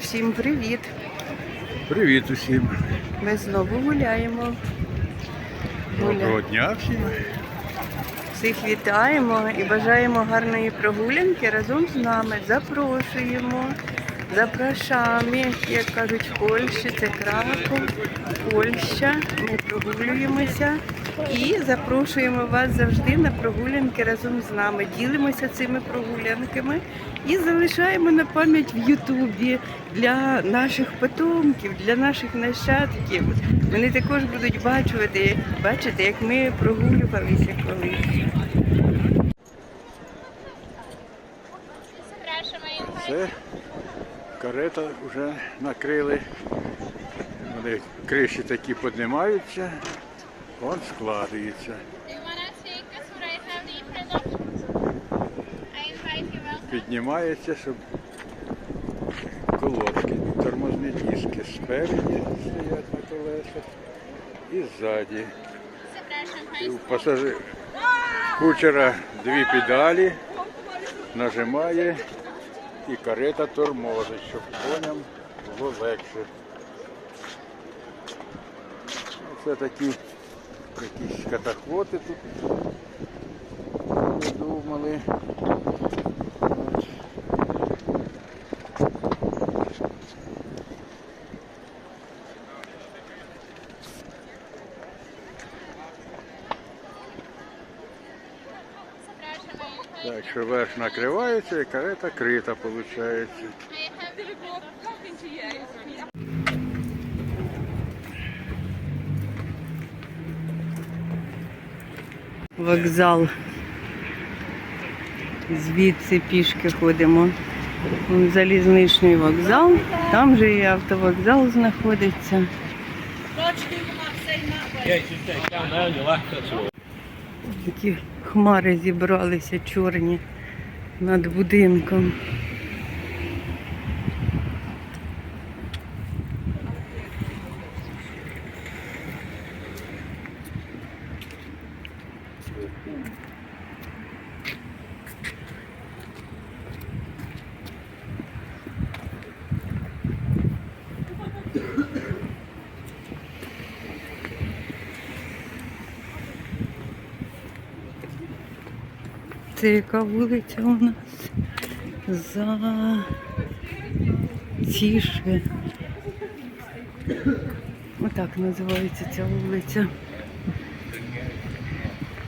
Всім привіт! Привіт усім. Ми знову гуляємо. Гуля... Доброго дня всім. Всіх вітаємо і бажаємо гарної прогулянки разом з нами. Запрошуємо. Запрошами, як кажуть в Польщі, це Краков, Польща. Ми прогулюємося і запрошуємо вас завжди на прогулянки разом з нами. Ділимося цими прогулянками і залишаємо на пам'ять в Ютубі для наших потомків, для наших нащадків. Вони також будуть бачити, бачити, як ми прогулювалися колись. Це карета вже накрили. Вони криші такі піднімаються, you welcome. Піднімається, щоб колодки, тормозні диски спереді стоять на колесах і ззаді. І у пасажир кучера дві педалі, нажимає і карета тормозить, щоб коням було легше. Це такі якісь катахвоти тут придумали. Так що верх накривається і карета крита виходить. Вокзал. Звідси пішки ходимо. Залізничний вокзал, там же і автовокзал знаходиться. Такі хмари зібралися чорні над будинком. Це яка вулиця у нас? За Тіше. Отак називається ця вулиця.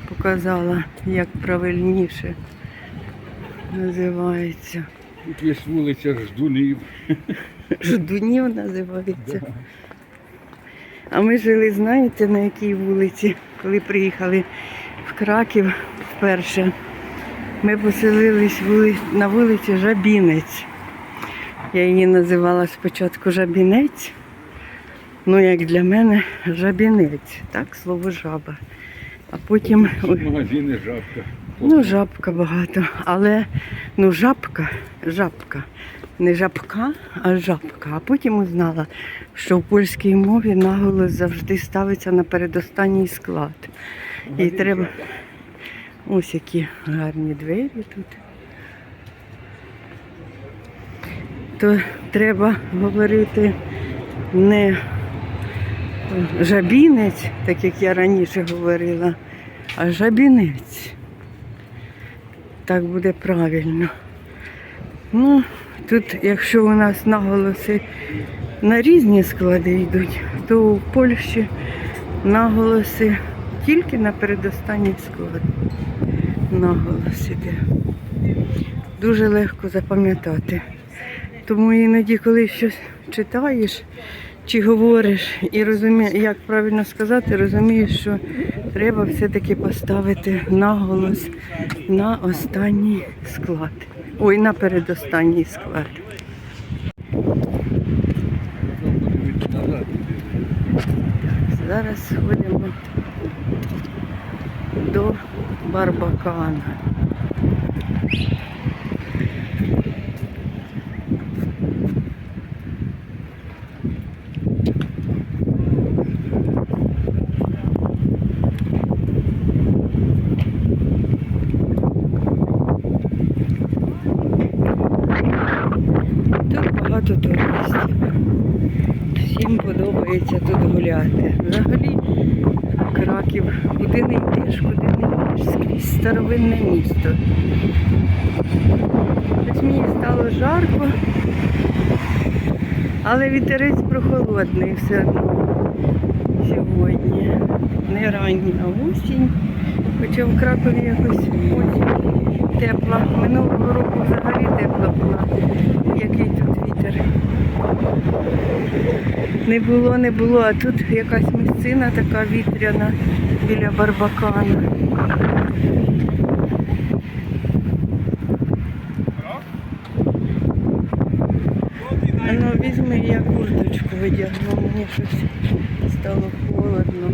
Показала, як правильніше називається. Тут є вулиця Ждунів. Ждунів називається. А ми жили, знаєте, на якій вулиці, коли приїхали в Краків вперше. Ми поселились на вулиці Жабінець. Я її називала спочатку Жабінець. Ну, як для мене, жабінець, так, слово жаба. А потім Магазини жабка. Ну, жабка багато, але ну жабка, жабка. Не жабка, а жабка. А потім узнала, що в польській мові наголос завжди ставиться на передостанній склад. І треба. Ось які гарні двері тут. То треба говорити не жабінець, так як я раніше говорила, а жабінець. Так буде правильно. Ну, тут, якщо у нас наголоси на різні склади йдуть, то у Польщі наголоси тільки на передостанній склад. Наголос іде. Дуже легко запам'ятати. Тому іноді, коли щось читаєш чи говориш і розумієш, як правильно сказати, розумієш, що треба все-таки поставити наголос на останній склад. Ой, на передостанній склад. Зараз ходимо Барбакана. Туристів. Всім подобається тут гуляти. Взагалі, Краків, куди не йдеш, куди не скрізь старовинне місто. Ось мені стало жарко, але вітерець прохолодний все одно сьогодні. Не рання осінь, хоча в Кракові якось осінь тепла. Минулого року взагалі тепла була. Який тут вітер. Не було, не було, а тут якась місцина така вітряна біля Барбакана. Ну візьми, я курточку видягну, мені щось стало холодно.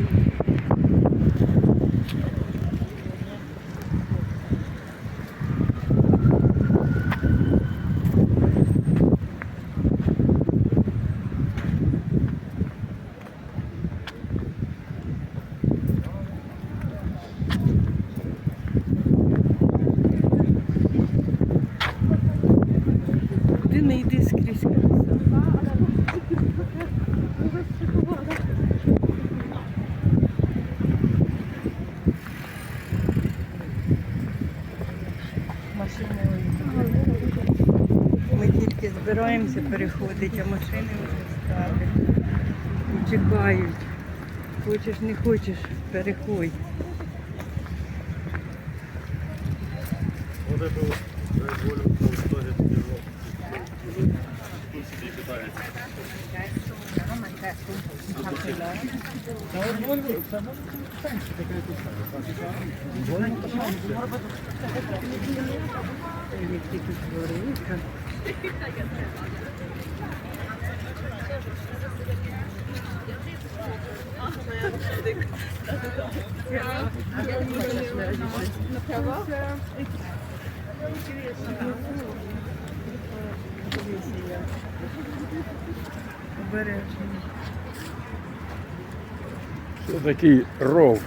Куди не йди скрізь краса. Машини ой. Ми тільки збираємося переходити, а машини вже стали. Чекають. Хочеш, не хочеш, переходь. Вот это вот, дай волю, Толстой герой. Як тільки твориться. Обережно. Це такий ров.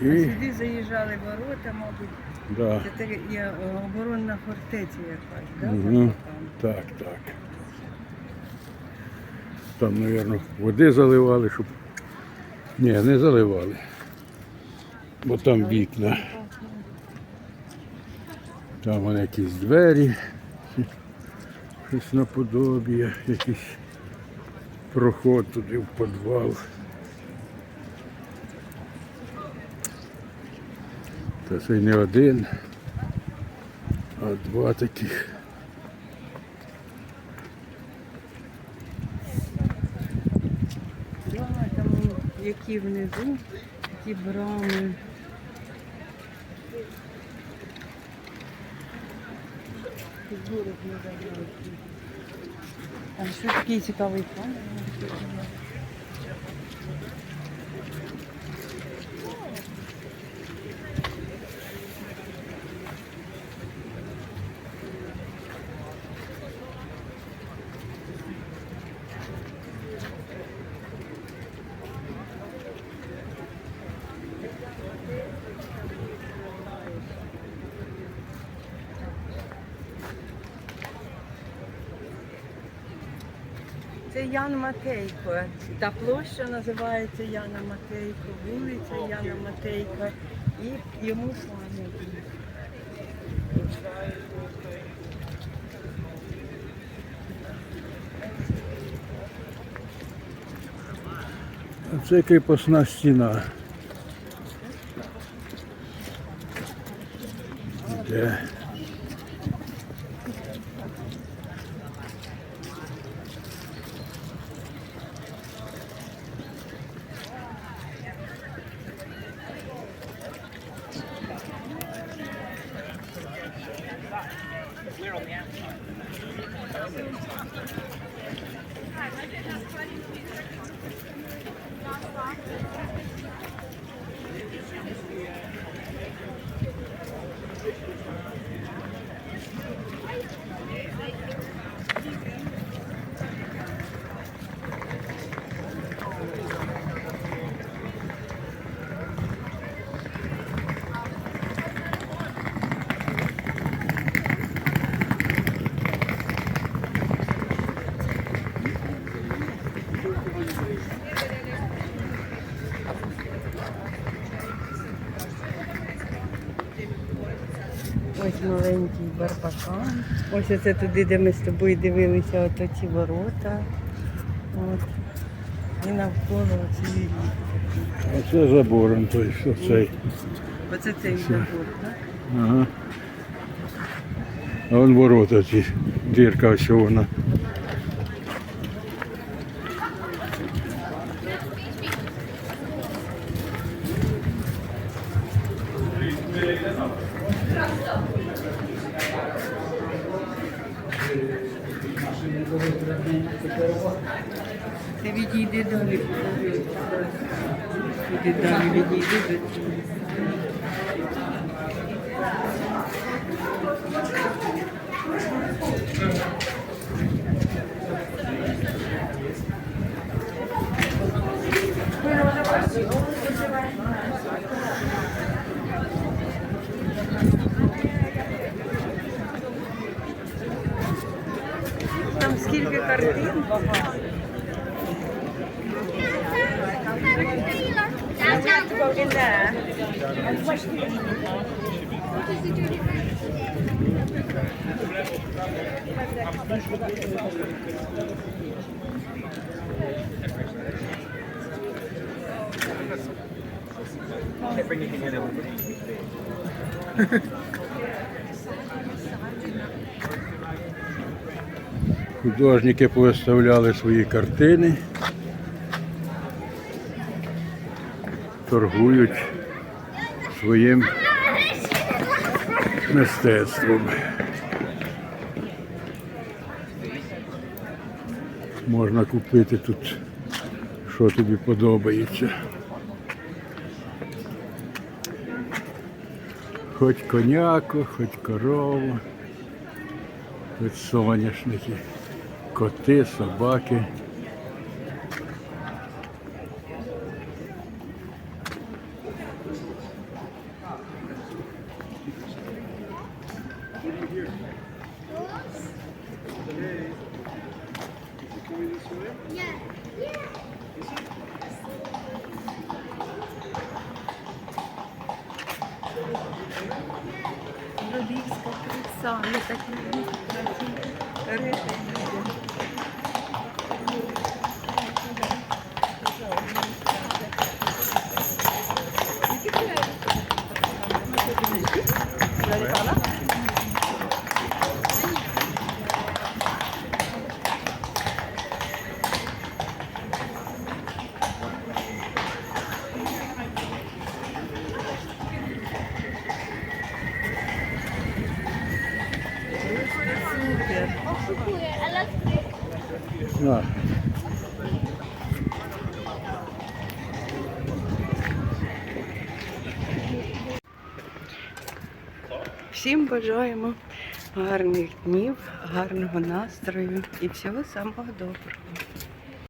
А І, сюди заїжджали ворота, мабуть. Да, Це є е, оборонна фортеця якась, да? Там? так, так. Там, мабуть, води заливали, щоб. Ні, не заливали. Бо там вікна. Там вони якісь двері, щось наподобіє, якийсь проход туди в підвал. Та це не один, а два таких. Да, там які внизу, такі брами. Фігурок не забрали. А що такий цікавий пан? Це Ян Матейко. Та площа називається Яна Матейко, вулиця Яна Матейка і йому. А це кріпосна стіна. Де? Маленький барбакан. Ось оце туди, де ми з тобою дивилися, от оці ворота. От. І навколо оці вільні. Оце забором той, що цей. Оце цей забор, так? Ага. А вон ворота ці, дірка ось вона. ਤੇ ਵੀ ਜੀ ਦੇ ਦਾਣੇ ਦੇ ਦਾਣੇ ਵੀ ਜੀ ਦੇ ਵਿੱਚ Художники повиставляли свої картини, торгують своїм мистецтвом. Можна купити тут, що тобі подобається. Хоч коняку, хоч корову, хоч соняшники, коти, собаки. Львівська краса, ми так бажаємо гарних днів, гарного настрою і всього самого доброго.